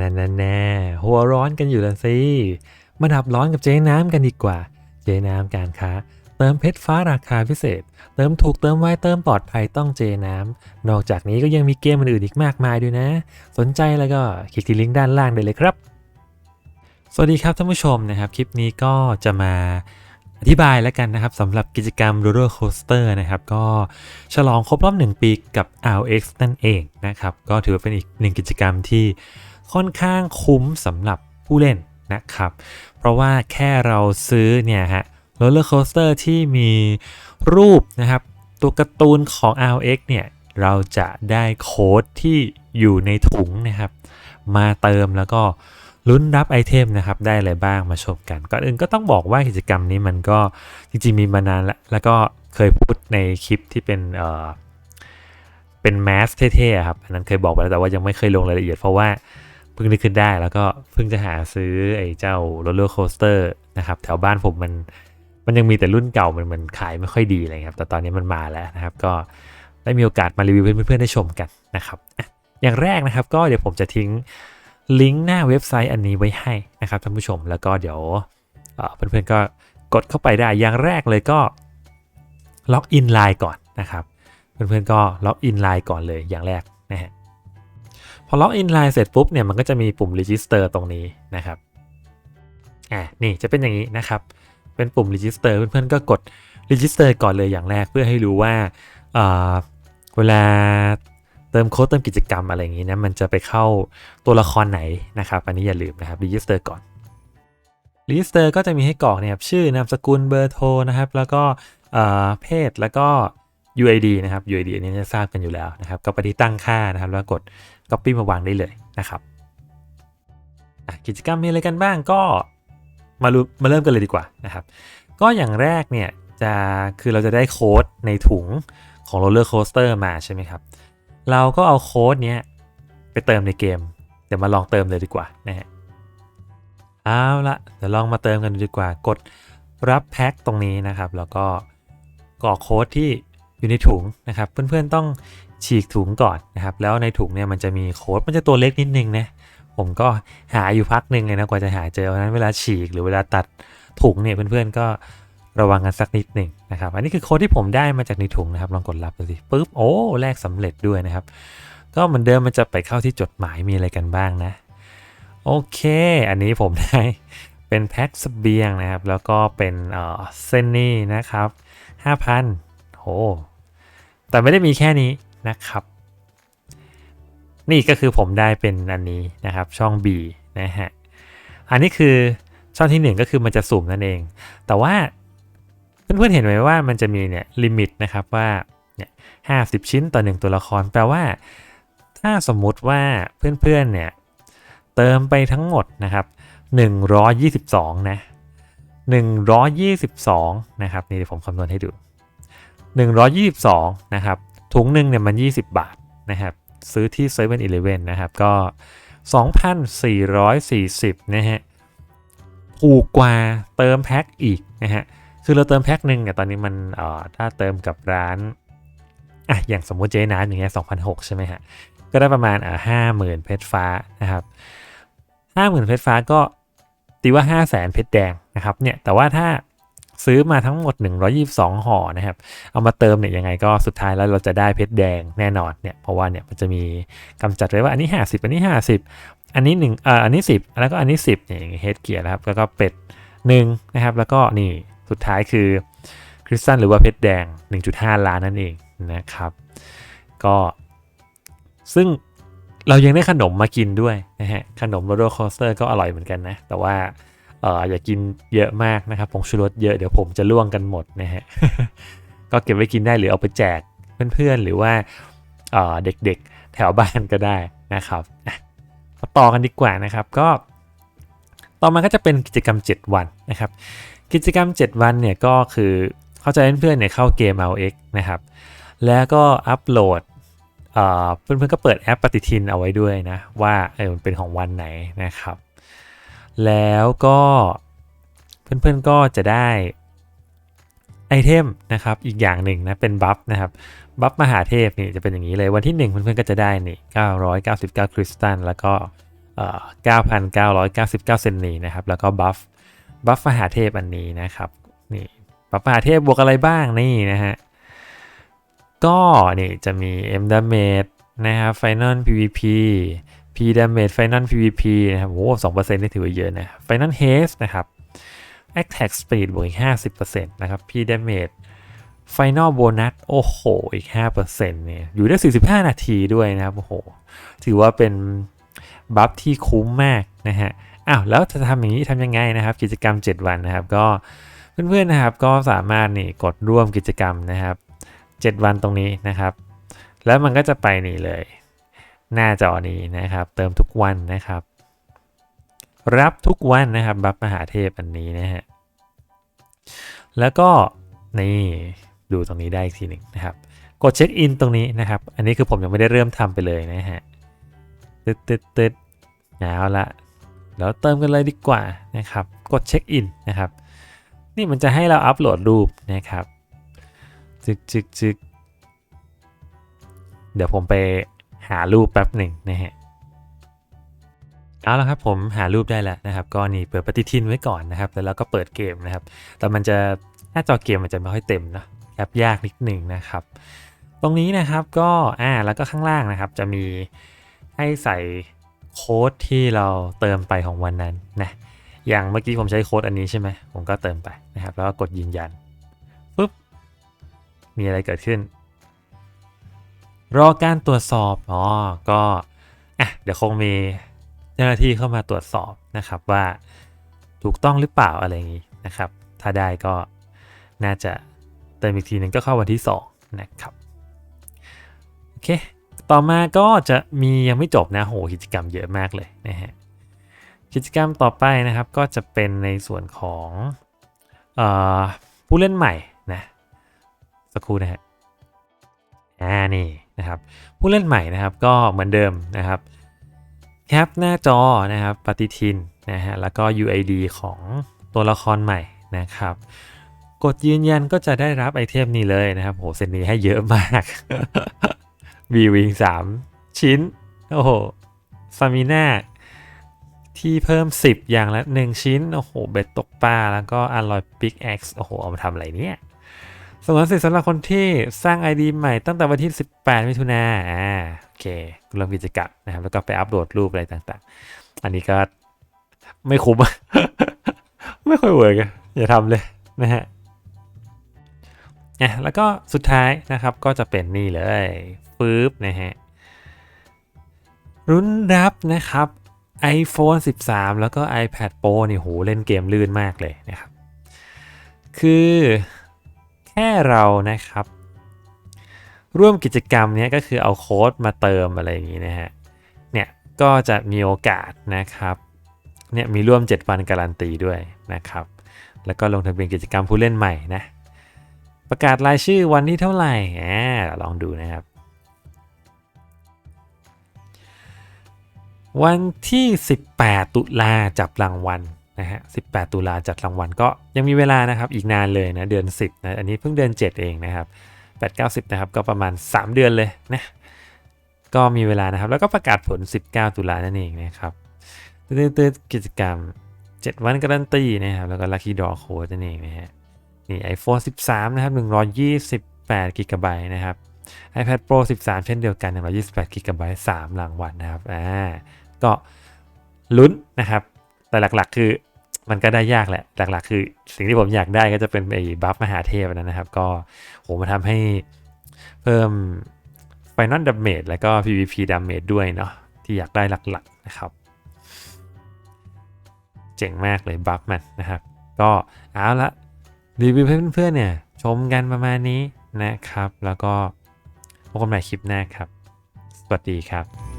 แน่แน่แน่หัวร้อนกันอยู่แล้วสิ มาดับร้อนกับเจ๊น้ำกันดีกว่า เจ๊น้ำการค้า เติมเพชรฟ้าราคาพิเศษ เติมถูกเติมไวเติมปลอดภัยต้องเจน้ำ นอกจากนี้ก็ยังมีเกมอื่นอีกมากมายด้วยนะ สนใจแล้วก็คลิกที่ลิงก์ด้านล่างได้เลยครับ สวัสดีครับท่านผู้ชมนะครับ คลิปนี้ก็จะมาอธิบายแล้วกันนะครับสำหรับกิจกรรม Roller Coaster นะครับก็ฉลองครบรอบ 1 ปีกับ RX นั่นเองนะครับ ก็ถือว่าเป็นอีกหนึ่งกิจกรรมที่ ค่อนข้างคุ้มสำหรับผู้เล่นนะครับ เพราะว่าแค่เราซื้อเนี่ยฮะ Roller Coaster ที่มีรูปนะครับตัวการ์ตูนของ RX เนี่ยเราจะได้โค้ดที่อยู่ในถุงนะครับ มาเติมแล้วก็ลุ้นรับไอเทมนะครับ ได้อะไรบ้างมาชมกัน ก่อนอื่นก็ต้องบอกว่ากิจกรรมนี้มันก็จริงๆมีมานานแล้ว แล้วก็เคยพูดในคลิปที่เป็นเอ่อเป็นแมสเท่ๆครับ อันนั้นเคยบอกไปแล้วแต่ว่ายังไม่เคยลงรายละเอียดเพราะว่า พิ่งนึกขึ้นได้แล้วก็เพิ่งจะหาซื้อไอ้เจ้าโรลเลอร์โคสเตอร์นะครับ แถวบ้านผมมันมันยังมีแต่รุ่นเก่ามันมันขายไม่ค่อยดีอะไรครับ แต่ตอนนี้มันมาแล้วนะครับ ก็ได้มีโอกาสมารีวิวเพื่อนๆได้ชมกันนะครับ อย่างแรกนะครับก็เดี๋ยวผมจะทิ้งลิงก์หน้าเว็บไซต์อันนี้ไว้ให้นะครับท่านผู้ชมแล้วก็เดี๋ยวเอ่อเพื่อนๆก็กดเข้าไปได้อย่างแรกเลยก็ล็อกอินไลน์ก่อนนะครับ เพื่อนๆก็ล็อกอินไลน์ก่อนเลยอย่างแรกนะฮะ พอล็อกอินไลน์เสร็จปุ๊บเนี่ยมันก็จะมีปุ่ม register ตรงนี้นะครับอ่านี่จะเป็นอย่างนี้นะครับ เป็นปุ่ม register เพื่อนๆก็กด register ก่อนเลยอย่างแรกเพื่อให้รู้ว่าเออเวลาเติมโค้ดเติมกิจกรรมอะไรอย่างนี้นะมันจะไปเข้าตัวละครไหนนะครับอันนี้อย่าลืมนะครับรีจิสเตอร์ก่อนรีจิสเตอร์ก็จะมีให้กรอกเนะครับชื่อนามสกุลเบอร์โทรนะครับ แล้วก็เอ่อเพศแล้วก็ UID นะครับ UID อันนี้จะทราบกันอยู่แล้วนะครับ ก็ไปที่ตั้งค่านะครับ แล้วกด Copy มาวางได้เลยนะครับกิจกรรมมีอะไรกันบ้างก็มารมาเริ่มกันเลยดีกว่านะครับ ก็อย่างแรกเนี่ยจะคือเราจะได้โค้ดในถุงของ roller coaster มาใช่ไหมครับ เราก็เอาโค้ดเนี้ยไปเติมในเกม เดี๋ยวมาลองเติมเลยดีกว่านะฮะเอาละเดี๋ยวลองมาเติมกันดูดีกว่ากดรับแพ็คตรงนี้นะครับ แล้วก็กรอกโค้ดที่อยู่ในถุงนะครับ เพื่อนๆต้อง ฉีกถุงก่อนนะครับ แล้วในถุงเนี่ยมันจะมีโค้ดมันจะตัวเล็กนิดนึงนะผมก็หาอยู่พักหนึ่งเลยนะกว่าจะหาเจอเพราะฉะนั้นเวลาฉีกหรือเวลาตัดถุงเนี่ยเพื่อนๆก็ระวังกันสักนิดหนึ่งนะครับ อันนี้คือโค้ดที่ผมได้มาจากในถุงนะครับลองกดรับดูสิปุ๊บโอ้แลกสำเร็จด้วยนะครับ ก็เหมือนเดิมมันจะไปเข้าที่จดหมายมีอะไรกันบ้างนะโอเค อันนี้ผมได้เป็นแพ็คเสเบียงนะครับ แล้วก็เป็นเอ่อเส้นนี่นะครับ 5,000โหแต่ไม่ได้มีแค่นี้ นะครับ นี่ก็คือผมได้เป็นอันนี้นะครับช่อง B นะฮะอันนี้คือช่องที่ 1 ก็คือมันจะสุ่มนั่นเอง แต่ว่าเพื่อนๆเห็นไหมว่ามันจะมีเนี่ยลิมิตนะครับว่าเนี่ยห้าสิบชิ้นต่อ 1 ตัวละคร แปลว่า ถ้าสมมุติว่าเพื่อนๆเนี่ยเติมไปทั้งหมดนะครับ122นะ122นะครับนี่เดี๋ยวผมคำนวณให้ดู 122นะครับ ถุงหนึ่งเนี่ยมัน 20 บาทนะครับ ซื้อที่7 e เ e ่ e อนะครับ ก็ 2,440 นะฮะ ถูกกว่าเติมแพ็คอีกนะฮะ คือเราเติมแพ็คหนึ่งเนี่ย ตอนนี้มันเอ่อถ้าเติมกับร้านอะอย่างสมมุติเจ๊น้ำอย่างเงี้ย2,006ใช่ไหมฮะ ก็ได้ประมาณอ่าห้าหมื่นเพชรฟ้านะครับห้าหมื่นเพชรฟ้าก็ตีว่าห้าแสนเพชรแดงนะครับเนี่ยแต่ว่าถ้า ซื้อมาทั้งหมด 122 ห่อนะครับ เอามาเติมเนี่ยยังไงก็สุดท้ายแล้วเราจะได้เพชรแดงแน่นอนเนี่ยเพราะว่าเนี่ยมันจะมีกำจัดไว้ว่าอันนี้ 50 อันนี้ 50 อันนี้1อ่าอันนี้ 10 แล้วก็อันนี้ 10เนี่ยอย่างเฮดเกียร์นะครับแล้วก็เป็ด1นะครับแล้วก็นี่สุดท้ายคือคริสตัลหรือว่าเพชรแดง 1.5 ล้านนั่นเองนะครับก็ซึ่งเรายังได้ขนมมากินด้วยนะฮะขนมโรลเลอร์คอสเตอร์ก็อร่อยเหมือนกันนะ แต่ว่า เอออย่ากินเยอะมากนะครับผงชูรสเยอะเดี๋ยวผมจะล่วงกันหมดนะฮะก็เก็บไว้กินได้หรือเอาไปแจกเพื่อนๆ หรือว่าเด็กๆแถวบ้านก็ได้นะครับมาต่อกันดีกว่านะครับก็ ต่อมาก็จะเป็นกิจกรรม 7 วันนะครับ กิจกรรม 7 วันเนี่ยก็คือเข้าใจเพื่อนๆเนี่ยเข้าเกม LX นะครับแล้วก็อัปโหลดเอ่อเพื่อนๆก็เปิดแอปปฏิทินเอาไว้ด้วยนะว่าเออมันเป็นของวันไหนนะครับ แล้วก็เพื่อนๆก็จะได้ไอเทมนะครับอีกอย่างหนึ่งนะเป็นบัฟนะครับบัฟมหาเทพนี่จะเป็นอย่างนี้เลยวันที่ 1 เพื่อนๆก็จะได้นี่999 คริสตัลแล้วก็เอ่อ9,999 เซนนีนะครับแล้วก็บัฟบัฟมหาเทพอันนี้นะครับนี่บัฟมหาเทพบวกอะไรบ้างนี่นะฮะก็นี่จะมี M Damage นะครับ Final PVP P Damage Final PVP นะครับโอ้สองเปอร์เซ็นต์นี่ถือว่าเยอะนะ Final Haste นะครับ Attack Speed บวกอีก 50%นะครับ P Damage Final Bonus โอ้โห อีก 5%เนี่ย อยู่ได้ 45 นาทีด้วยนะครับ โอ้โห ถือว่าเป็นบัฟที่คุ้มมากนะฮะ อ้าว แล้วจะทำอย่างนี้ทำยังไงนะครับ กิจกรรม 7 วันนะครับ ก็เพื่อนๆนะครับ ก็สามารถนี่กดร่วมกิจกรรมนะครับ 7 วันตรงนี้นะครับ แล้วมันก็จะไปนี่เลย หน้าจอนี้นะครับ เติมทุกวันนะครับ รับทุกวันนะครับ บัฟมหาเทพอันนี้นะฮะแล้วก็นี่ดูตรงนี้ได้อีกทีหนึ่งนะครับ กดเช็คอินตรงนี้นะครับ อันนี้คือผมยังไม่ได้เริ่มทำไปเลยนะฮะตึ๊ดตึ๊ดตึ๊ดเอาละแล้วเติมกันเลยดีกว่านะครับ กดเช็คอินนะครับ นี่มันจะให้เราอัปโหลดรูปนะครับจึกจึกจึกเดี๋ยวผมไป หารูปแป๊บหนึ่งนะฮะเอาละครับผมหารูปได้แล้วนะครับ ก็นี่เปิดปฏิทินไว้ก่อนนะครับแล้วเราก็เปิดเกมนะครับ แต่มันจะหน้าจอเกมมันจะไม่ค่อยเต็มนะแอปยากนิดหนึ่งนะครับ ตรงนี้นะครับก็อ่าแล้วก็ข้างล่างนะครับ จะมีให้ใส่โค้ดที่เราเติมไปของวันนั้นนะอย่างเมื่อกี้ผมใช้โค้ดอันนี้ใช่ไหมผมก็เติมไปนะครับ แล้วก็กดยืนยันปุ๊บมีอะไรเกิดขึ้น รอการตรวจสอบอ๋อก็อะเดี๋ยวคงมีเจ้าหน้าที่เข้ามาตรวจสอบนะครับว่าถูกต้องหรือเปล่าอะไรอย่างนี้นะครับ ถ้าได้ก็น่าจะเติมอีกทีหนึ่งก็เข้าวันที่ 2 นะครับ โอเค ต่อมาก็จะมียังไม่จบนะโหกิจกรรมเยอะมากเลยนะฮะกิจกรรมต่อไปนะครับก็จะเป็นในส่วนของออผู้เล่นใหม่นะสักครู่นะฮะอ่านี่ นะครับผู้เล่นใหม่นะครับก็เหมือนเดิมนะครับแคปหน้าจอนะครับปฏิทินนะฮะแล้วก็ UID ของตัวละครใหม่นะครับ กดยืนยันก็จะได้รับไอเทมนี้เลยนะครับโหเซนนี้ให้เยอะมากวีวิง3ชิ้น โอ้โหซามิน่าที่เพิ่ม 10 อย่างละ 1 ชิ้น โอ้โห เบ็ดตกปลาแล้วก็อร่อยปิกแอ็กซ์โอ้โห เอามาทำอะไรเนี่ย สงวนสิทธิ์สำหรับคนที่สร้าง ID ใหม่ตั้งแต่วันที่ 18 มิถุนาอ่าโอเคเริ่มกิจกรรมนะครับแล้วก็ไปอัปโหลดรูปอะไรต่างๆ อันนี้ก็ไม่คุ้ม ไม่ค่อยเวิร์กอย่าทำเลยนะฮะอะแล้วก็สุดท้ายนะครับก็จะเป็นนี่เลยฟืบนะฮะรุ่นรับนะครับ iPhone 13 แล้วก็ iPad Pro นี่โหเล่นเกมลื่นมากเลยนะครับ คือ แค่เรานะครับ ร่วมกิจกรรมนี้ก็คือเอาโค้ดมาเติมอะไรอย่างนี้นะฮะ เนี่ยก็จะมีโอกาสนะครับ เนี่ยมีร่วม 7 วันการันตีด้วยนะครับ แล้วก็ลงทะเบียนกิจกรรมผู้เล่นใหม่นะ ประกาศรายชื่อวันที่เท่าไหร่อ่าลองดูนะครับ วันที่ 18 ตุลาจับรางวัล นะฮะ 18 ตุลาจัดรางวัลก็ยังมีเวลานะครับอีกนานเลยนะเดือน 10นะอันนี้เพิ่งเดือน 7 เองนะครับ 8 9 10 นะครับก็ประมาณ 3 เดือนเลยนะก็มีเวลานะครับแล้วก็ประกาศผล 19 ตุลานั่นเองนะครับตืดๆกิจกรรม 7 วันการันตีนะครับแล้วก็ Lucky Draw Code นั่นเองนะฮะนี่ iPhone 13 นะครับ 128 g b นะครับ iPad Pro 13 เช่นเดียวกัน128 g b 3รางวัลนะครับอ่าก็ลุ้นนะครับ แต่หลักๆ คือ มันก็ได้ยากแหละ หลักๆ คือสิ่งที่ผมอยากได้ก็จะเป็นไอ้บัฟมหาเทพนั้นนะครับ ก็โหมาทำให้เพิ่ม Final Damage แล้วก็ PVP Damage ด้วยเนาะที่อยากได้หลักๆนะครับ เจ๋งมากเลยบัฟมันนะครับ ก็เอาละรีวิวให้เพื่อนๆเนี่ยชมกันประมาณนี้นะครับ แล้วก็พบกันใหม่คลิปหน้าครับ สวัสดีครับ